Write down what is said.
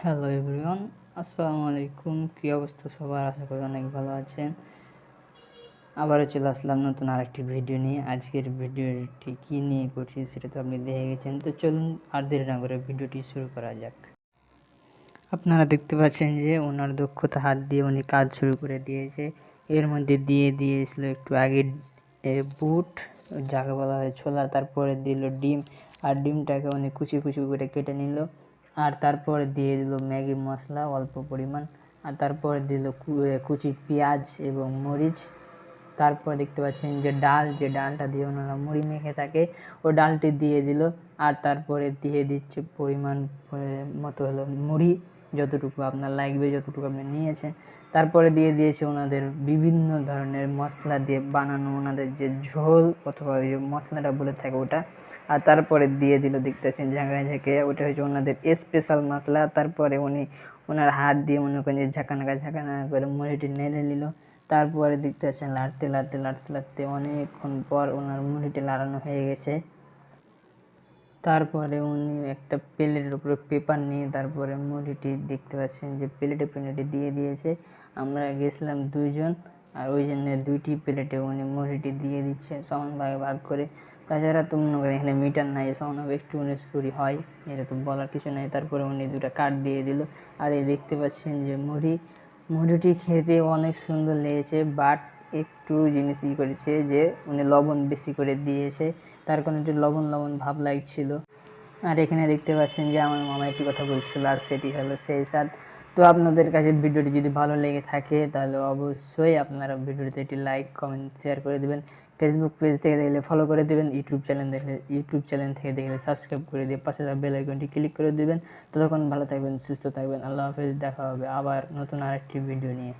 Hello everyone আসসালামু আলাইকুম কী অবস্থা সবার? আশা করি অনেক ভালো আছেন। আবারও চলে আসলাম নতুন আরেকটি ভিডিও নিয়ে। আজকের ভিডিওটি কী নিয়ে করছি সেটা তো আপনি দেখে গেছেন। তো চলুন আর দেরি না করে ভিডিওটি শুরু করা যাক। আপনারা দেখতে পাচ্ছেন যে ওনার দক্ষতা হাত দিয়ে উনি কাজ শুরু করে দিয়েছে। এর মধ্যে দিয়ে দিয়েছিল একটু আগে বুট, যাকে বলা হয় ছোলা, তারপরে দিল ডিম। আর ডিমটাকে উনি কুচি কুচি করে কেটে নিল। আর তারপর দিয়ে দিল ম্যাগি মশলা অল্প পরিমাণ। আর তারপর দিল কুচি পেঁয়াজ এবং মরিচ। তারপর দেখতে পাচ্ছেন যে ডাল, যে ডালটা দিয়ে ওনারা মুড়ি মেখে থাকে, ও ডালটি দিয়ে দিল। আর তারপরে দিয়ে দিচ্ছে পরিমাণ মতো হলো মুড়ি। যতটুকু আপনার লাগবে, যতটুকু আপনি নিয়েছেন। তারপরে দিয়ে দিয়েছে ওনাদের বিভিন্ন ধরনের মশলা দিয়ে বানানো, ওনাদের যে ঝোল অথবা ওই যে মশলাটা বলে থাকে ওটা। আর তারপরে দিয়ে দিল দেখতেছেন ঝাঁকায় ঝাঁকে, ওটা হচ্ছে ওনাদের স্পেশাল মশলা। তারপরে উনি ওনার হাত দিয়ে মনে করেন যে ঝাঁকানাকা ঝাঁকানাকা করে মুড়িটি নেড়ে নিল। তারপরে দেখতে পাচ্ছেন লাড়তে লাড়তে লাড়তে লাড়তে অনেকক্ষণ পর ওনার মুড়িটি লাড়ানো হয়ে গেছে। তারপরে উনি একটা প্লেটের উপরে পেপার নিয়ে তারপরে মুড়িটি দেখতে পাচ্ছেন যে প্লেটে প্লেটে দিয়ে দিয়েছে। আমরা গেছিলাম দুইজন আর ওই জন্য দুইটি প্লেটে উনি মুড়িটি দিয়ে দিচ্ছে সমান ভাগে ভাগ করে। তাছাড়া তো মনে করেন এখানে মিটার নাই সমানভাবে একটু উনিশ কুড়ি হয়, এটা তো বলার কিছু নাই। তারপরে উনি দুটা কাঠ দিয়ে দিল। আর এই দেখতে পাচ্ছেন যে মুড়ি মুড়িটি খেতে অনেক সুন্দর লেগেছে বাট একটু জিনিস ই করেছে যে উনি লবণ বেশি করে দিয়েছে। তার কারণে একটু লবণ লবণ ভাব লাগছিল। আর এখানে দেখতে পাচ্ছেন যে আমার মামা একটি কথা বলছিল, আর সেটি হলো সেই স্বাদ তো আপনাদের কাছে ভিডিওটি যদি ভালো লেগে থাকে, তাহলে অবশ্যই আপনারা ভিডিওতে একটি লাইক, কমেন্ট, শেয়ার করে দেবেন। ফেসবুক পেজ থেকে দেখলে ফলো করে দেবেন। ইউটিউব চ্যানেল দেখলে ইউটিউব চ্যানেল থেকে দেখলে সাবস্ক্রাইব করে দিয়ে পাশে বেল আইকনটি ক্লিক করে দেবেন। ততক্ষণ ভালো থাকবেন, সুস্থ থাকবেন। আল্লাহ হাফেজ। দেখা হবে আবার নতুন আরেকটি ভিডিও নিয়ে।